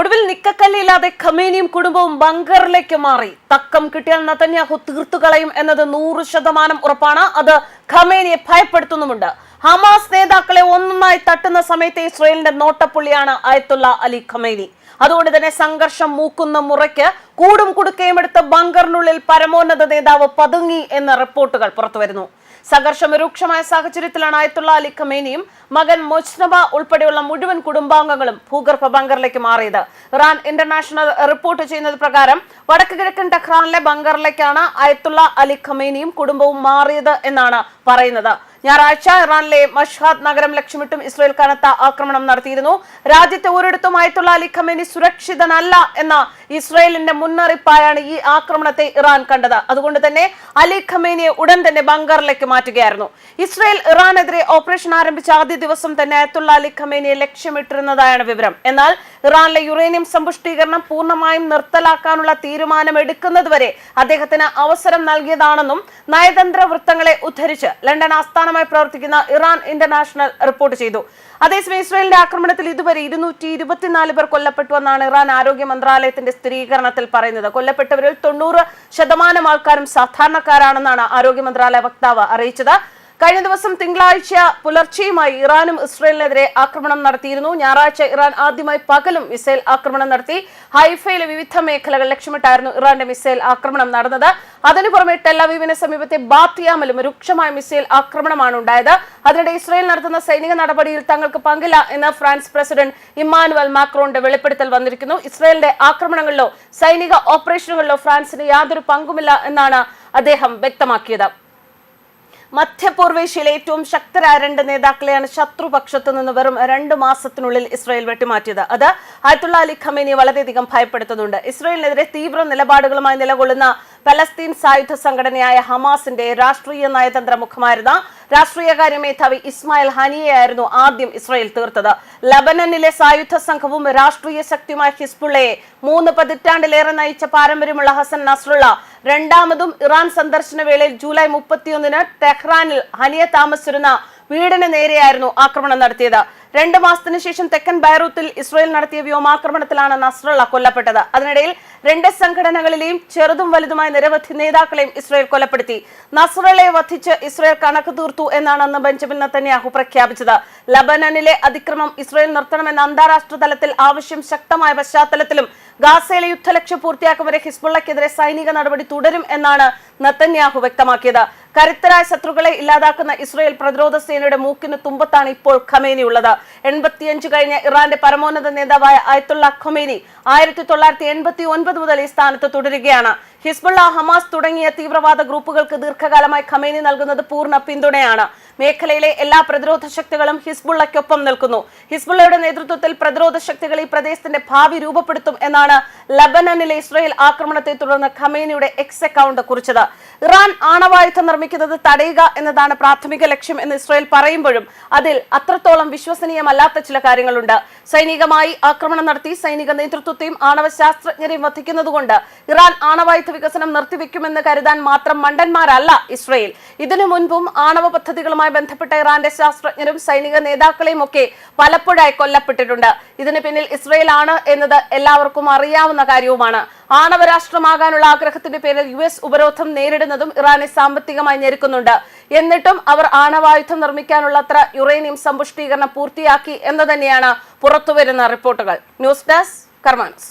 ഒടുവിൽ നിക്കക്കല്ലില്ലാതെ ഖമേനിയും കുടുംബവും ബങ്കറിലേക്ക് മാറി. തക്കം കിട്ടിയാൽ നതന്യാഹു തീർത്തുകളയും എന്നത് നൂറ് ശതമാനം ഉറപ്പാണ്. അത് ഖമേനിയെ ഭയപ്പെടുത്തുന്നുമുണ്ട്. ഹമാസ് നേതാക്കളെ ഒന്നൊന്നായി തട്ടുന്ന സമയത്ത് ഇസ്രയേലിന്റെ നോട്ടപ്പുള്ളിയാണ് അയത്തുള്ള അലി ഖമേനി. അതുകൊണ്ട് തന്നെ സംഘർഷം മൂക്കുന്ന മുറയ്ക്ക് കൂടും കുടുക്കയും എടുത്ത് ബങ്കറിനുള്ളിൽ പരമോന്നത നേതാവ് പതുങ്ങി എന്ന റിപ്പോർട്ടുകൾ പുറത്തുവരുന്നു. സംഘർഷം രൂക്ഷമായ സാഹചര്യത്തിലാണ് അയത്തുള്ള അലി ഖമേനിയും മകൻ മുജ്നബ ഉൾപ്പെടെയുള്ള മുഴുവൻ കുടുംബാംഗങ്ങളും ഭൂഗർഭ ബങ്കറിലേക്ക് മാറിയത്. ഇറാൻ ഇന്റർനാഷണൽ റിപ്പോർട്ട് ചെയ്യുന്നത് പ്രകാരം വടക്ക് കിഴക്കൻ ടെഹ്റാനിലെ ബങ്കറിലേക്കാണ് അയത്തുള്ള അലി ഖമേനിയും കുടുംബവും മാറിയത് എന്നാണ് പറയുന്നത്. ഞായറാഴ്ച ഇറാനിലെ മഷ്ഹാദ് നഗരം ലക്ഷ്യമിട്ടും ഇസ്രയേൽ കനത്ത ആക്രമണം നടത്തിയിരുന്നു. രാജ്യത്തെ ഒരിടത്തും അയത്തുള്ള അലി ഖമേനി സുരക്ഷിതനല്ല എന്ന ഇസ്രയേലിന്റെ മുന്നറിയിപ്പായാണ് ഈ ആക്രമണത്തെ ഇറാൻ കണ്ടത്. അതുകൊണ്ട് തന്നെ അലി ഖമേനിയെ ഉടൻ തന്നെ ബംഗാറിലേക്ക് മാറ്റുകയായിരുന്നു. ഇസ്രയേൽ ഇറാനെതിരെ ഓപ്പറേഷൻ ആരംഭിച്ച ആദ്യ ദിവസം തന്നെ അയത്തുള്ള അലി ഖമേനിയെ ലക്ഷ്യമിട്ടിരുന്നതായാണ് വിവരം. എന്നാൽ ഇറാനിലെ യുറേനിയം സമ്പുഷ്ടീകരണം പൂർണമായും നിർത്തലാക്കാനുള്ള തീരുമാനം എടുക്കുന്നതുവരെ അദ്ദേഹത്തിന് അവസരം നൽകിയതാണെന്നും നയതന്ത്ര വൃത്തങ്ങളെ ഉദ്ധരിച്ച് ലണ്ടൻ ആസ്ഥാനമായി പ്രവർത്തിക്കുന്ന ഇറാൻ ഇന്റർനാഷണൽ റിപ്പോർട്ട് ചെയ്തു. അതേസമയം ഇസ്രയേലിന്റെ ആക്രമണത്തിൽ ഇതുവരെ ഇരുന്നൂറ്റി ഇരുപത്തിനാല് പേർ കൊല്ലപ്പെട്ടുവെന്നാണ് ഇറാൻ ആരോഗ്യ മന്ത്രാലയത്തിന്റെ സ്ഥിരീകരണത്തിൽ പറയുന്നത്. കൊല്ലപ്പെട്ടവരിൽ തൊണ്ണൂറ് ശതമാനം ആൾക്കാരും സാധാരണക്കാരാണെന്നാണ് ആരോഗ്യ മന്ത്രാലയ വക്താവ് അറിയിച്ചത്. കഴിഞ്ഞ ദിവസം തിങ്കളാഴ്ച പുലർച്ചെയുമായി ഇറാനും ഇസ്രയേലിനെതിരെ ആക്രമണം നടത്തിയിരുന്നു. ഞായറാഴ്ച ഇറാൻ ആദ്യമായി പകലും മിസൈൽ ആക്രമണം നടത്തി. ഹൈഫയിലെ വിവിധ മേഖലകൾ ലക്ഷ്യമിട്ടായിരുന്നു ഇറാന്റെ മിസൈൽ ആക്രമണം നടന്നത്. അതിനു പുറമെ ടെല്ലവീവിന് സമീപത്തെ ബാത്തിയാമലും രൂക്ഷമായ മിസൈൽ ആക്രമണമാണ് ഉണ്ടായത്. അതിനിടെ ഇസ്രയേൽ നടത്തുന്ന സൈനിക നടപടിയിൽ തങ്ങൾക്ക് പങ്കില്ല എന്ന് ഫ്രാൻസ് പ്രസിഡന്റ് ഇമ്മാനുവൽ മാക്രോന്റെ വെളിപ്പെടുത്തൽ വന്നിരിക്കുന്നു. ഇസ്രയേലിന്റെ ആക്രമണങ്ങളിലോ സൈനിക ഓപ്പറേഷനുകളിലോ ഫ്രാൻസിന് യാതൊരു പങ്കുമില്ല എന്നാണ് അദ്ദേഹം വ്യക്തമാക്കിയത്. മധ്യപൂർവേഷ്യയിലെ ഏറ്റവും ശക്തരായ രണ്ട് നേതാക്കളെയാണ് ശത്രുപക്ഷത്തു നിന്ന് വെറും രണ്ടു മാസത്തിനുള്ളിൽ ഇസ്രായേൽ വെട്ടിമാറ്റിയത്. അത് ആയത്തുള്ള അലി ഖമേനി വളരെയധികം ഭയപ്പെടുത്തുന്നുണ്ട്. ഇസ്രായേലിനെതിരെ തീവ്ര നിലപാടുകളുമായി നിലകൊള്ളുന്ന പലസ്തീൻ സായുധ സംഘടനയായ ഹമാസിന്റെ രാഷ്ട്രീയ നയതന്ത്ര മുഖമായിരുന്ന രാഷ്ട്രീയകാര്യ മേധാവി ഇസ്മായിൽ ഹനിയെയായിരുന്നു ആദ്യം ഇസ്രായേൽ തീർത്തത്. ലബനനിലെ സായുധ സംഘവും രാഷ്ട്രീയ ശക്തിയുമായ ഹിസ്ബുള്ളയെ മൂന്ന് പതിറ്റാണ്ടിലേറെ നയിച്ച പാരമ്പര്യമുള്ള ഹസൻ നസ്രുള്ള രണ്ടാമതും ഇറാൻ സന്ദർശന വേളയിൽ ജൂലൈ മുപ്പത്തിയൊന്നിന് ടെഹ്റാനിൽ ഹനിയ താമസിച്ചിരുന്ന വീടിന് നേരെയായിരുന്നു ആക്രമണം നടത്തിയത്. രണ്ട് മാസത്തിനു ശേഷം തെക്കൻ ബൈറൂത്തിൽ ഇസ്രായേൽ നടത്തിയ വ്യോമാക്രമണത്തിലാണ് നസ്രള്ള കൊല്ലപ്പെട്ടത്. അതിനിടയിൽ രണ്ട് സംഘടനകളിലെയും ചെറുതും വലുതുമായ നിരവധി നേതാക്കളെയും ഇസ്രായേൽ കൊലപ്പെടുത്തി. നസ്രളയെ വധിച്ച് ഇസ്രായേൽ കണക്ക് തീർത്തു എന്നാണ് അന്ന് ബെഞ്ചമിൻ നത്തന്യാഹു പ്രഖ്യാപിച്ചത്. ലബനനിലെ അതിക്രമം ഇസ്രായേൽ നിർത്തണമെന്ന അന്താരാഷ്ട്ര തലത്തിൽ ആവശ്യം ശക്തമായ പശ്ചാത്തലത്തിലും ഗാസയിലെ യുദ്ധലക്ഷ്യം പൂർത്തിയാക്കും വരെ ഹിസ്ബുള്ളക്കെതിരെ സൈനിക നടപടി തുടരും എന്നാണ് നത്തന്യാഹു വ്യക്തമാക്കിയത്. കരുത്തരായ ശത്രുക്കളെ ഇല്ലാതാക്കുന്ന ഇസ്രയേൽ പ്രതിരോധ സേനയുടെ മൂക്കിന് തുമ്പത്താണ് ഇപ്പോൾ ഖമേനി ഉള്ളത്. എൺപത്തിയഞ്ച് കഴിഞ്ഞ ഇറാന്റെ പരമോന്നത നേതാവായ അയത്തുള്ള ഖമേനി ആയിരത്തി തൊള്ളായിരത്തി എൺപത്തി ഒൻപത് മുതൽ ഈ സ്ഥാനത്ത് തുടരുകയാണ്. ഹിസ്ബുള്ള ഹമാസ് തുടങ്ങിയ തീവ്രവാദ ഗ്രൂപ്പുകൾക്ക് ദീർഘകാലമായി ഖമേനി നൽകുന്നത് പൂർണ പിന്തുണയാണ്. മേഖലയിലെ എല്ലാ പ്രതിരോധ ശക്തികളും ഹിസ്ബുള്ളയ്ക്കൊപ്പം നിൽക്കുന്നു. ഹിസ്ബുള്ളയുടെ നേതൃത്വത്തിൽ പ്രതിരോധ ശക്തികൾ ഈ പ്രദേശത്തിന്റെ ഭാവി രൂപപ്പെടുത്തും എന്നാണ് ലബനനിലെ ഇസ്രയേൽ ആക്രമണത്തെ തുടർന്ന് ഖമേനിയുടെ എക്സ് അക്കൗണ്ട് കുറിച്ചത്. ഇറാൻ ആണവായുധം നിർമ്മിക്കുന്നത് തടയുക എന്നതാണ് പ്രാഥമിക ലക്ഷ്യം എന്ന് ഇസ്രയേൽ പറയുമ്പോഴും അതിൽ അത്രത്തോളം വിശ്വസനീയമല്ലാത്ത ചില കാര്യങ്ങളുണ്ട്. സൈനികമായി ആക്രമണം നടത്തി സൈനിക നേതൃത്വത്തെയും ആണവ ശാസ്ത്രജ്ഞരെയും വധിക്കുന്നതുകൊണ്ട് ഇറാൻ ആണവായുധ വികസനം നിർത്തിവെക്കുമെന്ന് കരുതാൻ മാത്രം മണ്ടന്മാരല്ല ഇസ്രയേൽ. ഇതിനു മുൻപും ആണവ പദ്ധതികളുമായി ബന്ധപ്പെട്ട ഇറാന്റെ ശാസ്ത്രജ്ഞരും സൈനിക നേതാക്കളെയും ഒക്കെ പലപ്പോഴായി കൊല്ലപ്പെട്ടിട്ടുണ്ട്. ഇതിന് പിന്നിൽ ഇസ്രയേൽ ആണ് എന്നത് എല്ലാവർക്കും അറിയാവുന്ന കാര്യവുമാണ്. ആണവ രാഷ്ട്രമാകാനുള്ള ആഗ്രഹത്തിന്റെ പേരിൽ യു എസ് ഉപരോധം നേരിടുന്നതും ഇറാനെ സാമ്പത്തികമായി ഞെരുക്കുന്നുണ്ട്. എന്നിട്ടും അവർ ആണവായുധം നിർമ്മിക്കാനുള്ള അത്ര യുറേനിയം സമ്പുഷ്ടീകരണം പൂർത്തിയാക്കി എന്ന് തന്നെയാണ് പുറത്തുവരുന്ന റിപ്പോർട്ടുകൾ. News desk കർമാൻസ്